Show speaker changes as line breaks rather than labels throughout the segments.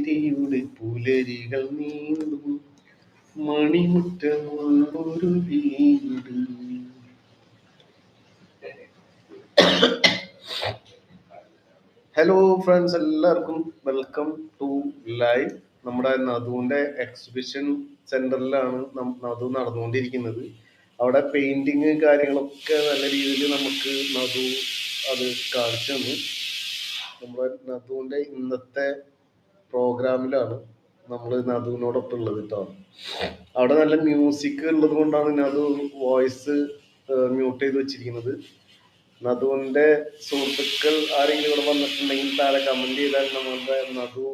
പുഞ്ചിരിയുടെ പുലരികൾ നീണ്ടു മണിമുറ്റമുള്ളൊരു വീട്. ഹലോ ഫ്രണ്ട്സ് എല്ലാവർക്കും വെൽക്കം ടു ലൈവ് നമ്മുടെ നദുവിന്റെ എക്സിബിഷൻ സെന്ററിലാണ് നം- നദു നടന്നുകൊണ്ടിരിക്കുന്നത്. അവിടെ പെയിന്റിങ് കാര്യങ്ങളൊക്കെ നല്ല രീതിയിൽ നമുക്ക് നദു അത് കാണിച്ചു തന്നു. നമ്മുടെ നദുവിന്റെ ഇന്നത്തെ പ്രോഗ്രാമിലാണ് നമ്മൾ നദുവിനോടൊപ്പം ഉള്ളത് കേട്ടോ അവിടെ നല്ല മ്യൂസിക് ഉള്ളത് കൊണ്ടാണ് നദു വോയിസ് മ്യൂട്ട് ചെയ്ത് വെച്ചിരിക്കുന്നത്. നദുവിന്റെ സുഹൃത്തുക്കൾ ആരെങ്കിലും ഇവിടെ വന്നിട്ടുണ്ടെങ്കിൽ താഴെ കമന്റ് ചെയ്താൽ നമ്മളുടെ നദു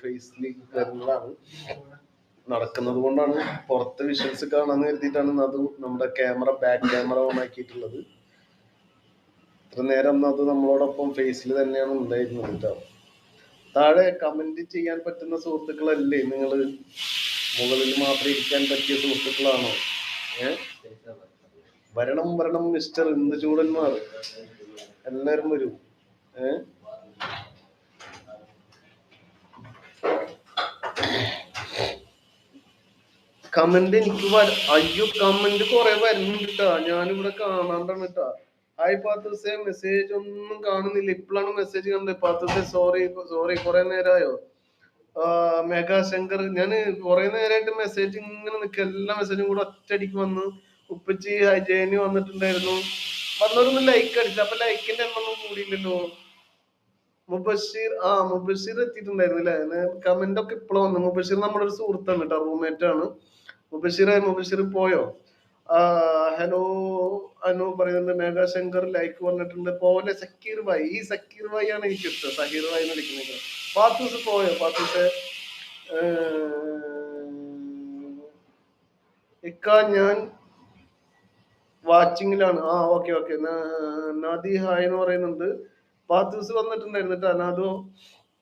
ഫേസിൽ വരുന്നതാണ്. നടക്കുന്നത് കൊണ്ടാണ് പുറത്ത് വിഷൻസ് കാണാന്ന് കരുതിയിട്ടാണ് നദു നമ്മുടെ ക്യാമറ ബാക്ക് ക്യാമറ ഓൺ ആക്കിയിട്ടുള്ളത്. ഇത്ര നേരം നദു നമ്മളോടൊപ്പം ഫേസിൽ തന്നെയാണ് ഉണ്ടായിരുന്നത് കേട്ടോ താഴെ കമന്റ് ചെയ്യാൻ പറ്റുന്ന സുഹൃത്തുക്കളല്ലേ നിങ്ങൾ മുകളിൽ മാത്രം ഇരിക്കാൻ പറ്റിയ സുഹൃത്തുക്കളാണോ? ഏ? വരണം വരണം മിസ്റ്റർ ഇന്ദു ചൂടന്മാർ. എല്ലാരും വരൂ. ഏ? കമന്റ് എനിക്ക് അയ്യോ കമന്റ് കൊറേ വരുന്നുണ്ട് കേട്ടാ ഞാനിവിടെ കാണാണ്ടാണ് കേട്ടാ പാത്തൂസെ മെസ്സേജ് ഒന്നും കാണുന്നില്ല. ഇപ്പോഴാണ് മെസ്സേജ് കണ്ടത്. പാത്തൂസെ സോറി സോറി കുറെ നേരമായോ മെഗാ ശങ്കർ ഞാൻ കുറെ നേരമായിട്ട് മെസ്സേജ് ഇങ്ങനെ നിൽക്കുക എല്ലാ മെസ്സേജും കൂടെ ഒറ്റയടിക്ക് വന്നു ഉപ്പച്ചി ജയനി വന്നിട്ടുണ്ടായിരുന്നു. വന്നവരൊന്ന് ലൈക്ക് അടിച്ചു അപ്പൊ ലൈക്കിന്റെ എണ്ണൊന്നും കൂടിയില്ലല്ലോ. മുബഷീർ ആ മുബഷീർ എത്തിയിട്ടുണ്ടായിരുന്നു അല്ലെ കമന്റ് ഒക്കെ ഇപ്പോഴും വന്നു. മുബഷീർ നമ്മുടെ ഒരു സുഹൃത്താണ് കേട്ടോ റൂംമേറ്റ് ആണ്. മുബഷീർ മുബഷീർ പോയോ? ഹലോ അനു പറയുന്നുണ്ട് മേഘാശങ്കർ ലൈക്ക് വന്നിട്ടുണ്ട്. പോലെ സക്കീർ ഭായ്. ഈ സക്കീർ ഭായ് ആണ് എനിക്ക് ഇഷ്ടം. സഹീർ ഭായ് എന്ന് വിളിക്കുന്നത് പാത്തൂസ് പോയോ? പാത്തൂസ് ഇക്ക ഞാൻ വാച്ചിങ്ങിലാണ്. ആ ഓക്കെ ഓക്കെ. നദി ഹായ് എന്ന് പറയുന്നുണ്ട്. പാത്തൂസ് വന്നിട്ടുണ്ടായിരുന്നു കേട്ടോ. നാദോ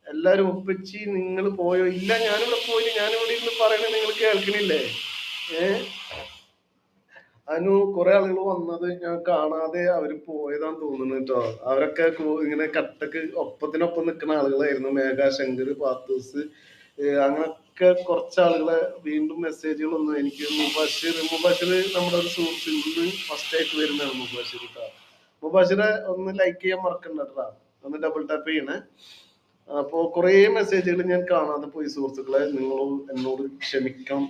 എല്ലാരും ഒപ്പിച്ചി നിങ്ങൾ പോയോ? ഇല്ല ഞാനിവിടെ പോയില്ല. ഞാനിവിടെ ഇരുന്ന് പറയണേ നിങ്ങൾ കേൾക്കണില്ലേ? ഏ? അനു കുറെ ആളുകൾ വന്നത് ഞാൻ കാണാതെ അവർ പോയതാന്ന് തോന്നുന്നു കേട്ടോ അവരൊക്കെ ഇങ്ങനെ കട്ടക്ക് ഒപ്പത്തിനൊപ്പം നിൽക്കുന്ന ആളുകളായിരുന്നു. മേഘ ശങ്കർ പാത്തൂസ് അങ്ങനൊക്കെ കുറച്ച് ആളുകളെ വീണ്ടും മെസ്സേജുകൾ വന്നു എനിക്ക് മുബാഷിർ മുബാഷിർ നമ്മുടെ ഒരു സുഹൃത്ത് ഇന്ന് ഫസ്റ്റ് ആയിട്ട് വരുന്നതാണ് മുബാഷിർ കേട്ടോ മുബാഷിറെ ഒന്ന് ലൈക്ക് ചെയ്യാൻ മറക്കണ്ട കേട്ടോ ഒന്ന് ഡബിൾ ടാപ്പ് ചെയ്യണേ. അപ്പോ കുറേ മെസ്സേജുകൾ ഞാൻ കാണാതെ പോയി സുഹൃത്തുക്കളെ നിങ്ങളും എന്നോട് ക്ഷമിക്കണം.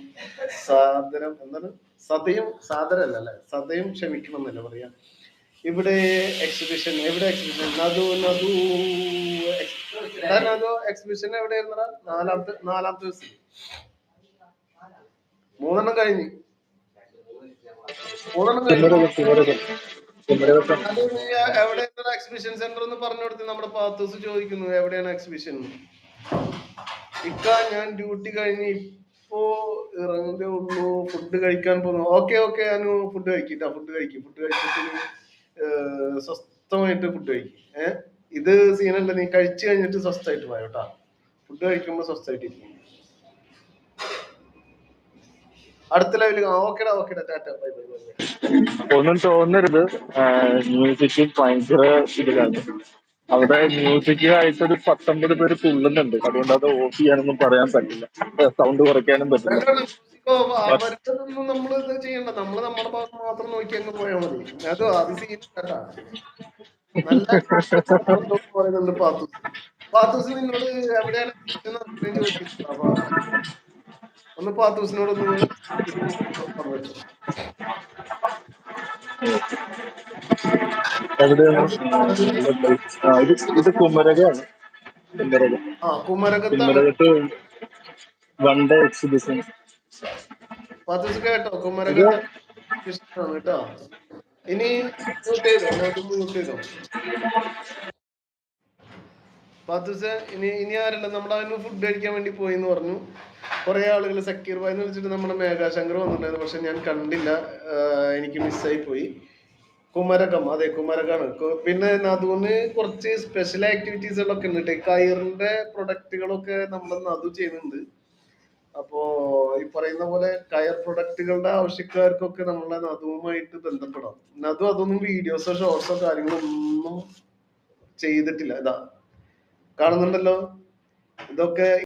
സാദരം എന്താണ്? സദയം സാദരല്ല അല്ലെ സതയും ക്ഷമിക്കണം എന്നല്ല പറയാ? ഇവിടെ എക്സിബിഷൻ എവിടെ എക്സിബിഷൻ നദു നദു നദു എക്സിബിഷൻ എവിടെയായിരുന്നടാ? നാലാമത്തെ നാലാമത്തെ ദിവസം. മൂന്നെണ്ണം കഴിഞ്ഞ്. മൂന്നെണ്ണം എവിടെയാണ് എക്സിബിഷൻ സെന്റർ എന്ന് പറഞ്ഞു കൊടുത്ത് നമ്മുടെ പാത്തൂസ് ചോദിക്കുന്നു എവിടെയാണ് എക്സിബിഷൻ ഇക്ക ഞാൻ ഡ്യൂട്ടി കഴിഞ്ഞ് ഇപ്പോ ഇറങ്ങുന്നേ ഉള്ളൂ ഫുഡ് കഴിക്കാൻ പോകുന്നു ഓക്കെ ഓക്കെ അനു ഫുഡ് കഴിക്കിട്ടാ ഫുഡ് കഴിക്കും ഫുഡ് കഴിച്ചിട്ട് സ്വസ്ഥമായിട്ട് ഫുഡ് കഴിക്കും. ഏഹ് ഇത് സീനല്ല നീ കഴിച്ചു കഴിഞ്ഞിട്ട് സ്വസ്ഥമായിട്ട് പോയോട്ടാ ഫുഡ് കഴിക്കുമ്പോ സ്വസ്ഥമായിട്ട് ഇരിക്കും. അടുത്ത ലെവലിൽ ഓക്കെടാ ഓക്കെടാ ടാറ്റ ബൈ ബൈ ബൈ
ഒന്നും തോന്നരുത്. മ്യൂസിക് ഭയങ്കര ഇതിലാണ്. അവിടെ മ്യൂസിക് ആയിട്ട് ഒരു പത്തൊമ്പത് പേര് തുള്ളുന്നുണ്ട്. അതുകൊണ്ട് അത് ഓഫ് ചെയ്യാനൊന്നും പറയാൻ പറ്റില്ല. സൗണ്ട് കുറയ്ക്കാനും പറ്റില്ല.
നമ്മൾ നമ്മൾ നമ്മുടെ മാത്രം നോക്കി ഒന്ന് പാത്തൂസിനോട് ഒന്ന്
എവിടെയാണ്? ഇത് ഇത് കുമരകയാണ്. കുമരകം. കുമരകത്ത് വൺ ഡേ എക്സിബിഷൻ
കേട്ടോ കുമരകത്ത് ഇഷ്ടമാണ് കേട്ടോ. ഇനി മ്യൂട്ട് ചെയ്തോ? മ്യൂട്ട് ചെയ്തോ? പാത്തൂസ് ഇനി ഇനി ആരല്ല അവന് ഫുഡ് കഴിക്കാൻ വേണ്ടി പോയി എന്ന് പറഞ്ഞു. കുറെ ആളുകൾ സക്കീർ ഭായ് എന്ന് വിളിച്ചിട്ട് നമ്മുടെ മേഘാശങ്കർ വന്നിട്ടുണ്ടായിരുന്നു പക്ഷെ ഞാൻ കണ്ടില്ല. എനിക്ക് മിസ്സായി പോയി. കുമരകം അതെ കുമരകാണ്. പിന്നെ നദുവിന് കുറച്ച് സ്പെഷ്യൽ ആക്ടിവിറ്റീസുകളൊക്കെ ഉണ്ട്. കയറിന്റെ പ്രൊഡക്റ്റുകളൊക്കെ നമ്മൾ നദു ചെയ്യുന്നുണ്ട്. അപ്പോ ഈ പറയുന്ന പോലെ കയർ പ്രൊഡക്റ്റുകളുടെ ആവശ്യക്കാർക്കൊക്കെ നമ്മളെ നദുവുമായിട്ട് ബന്ധപ്പെടാം. നദു അതൊന്നും വീഡിയോസോ ഷോർട്സോ കാര്യങ്ങളോ ഒന്നും ചെയ്തിട്ടില്ല. ഇതാ. കാണുന്നുണ്ടല്ലോ? ഇതൊക്കെ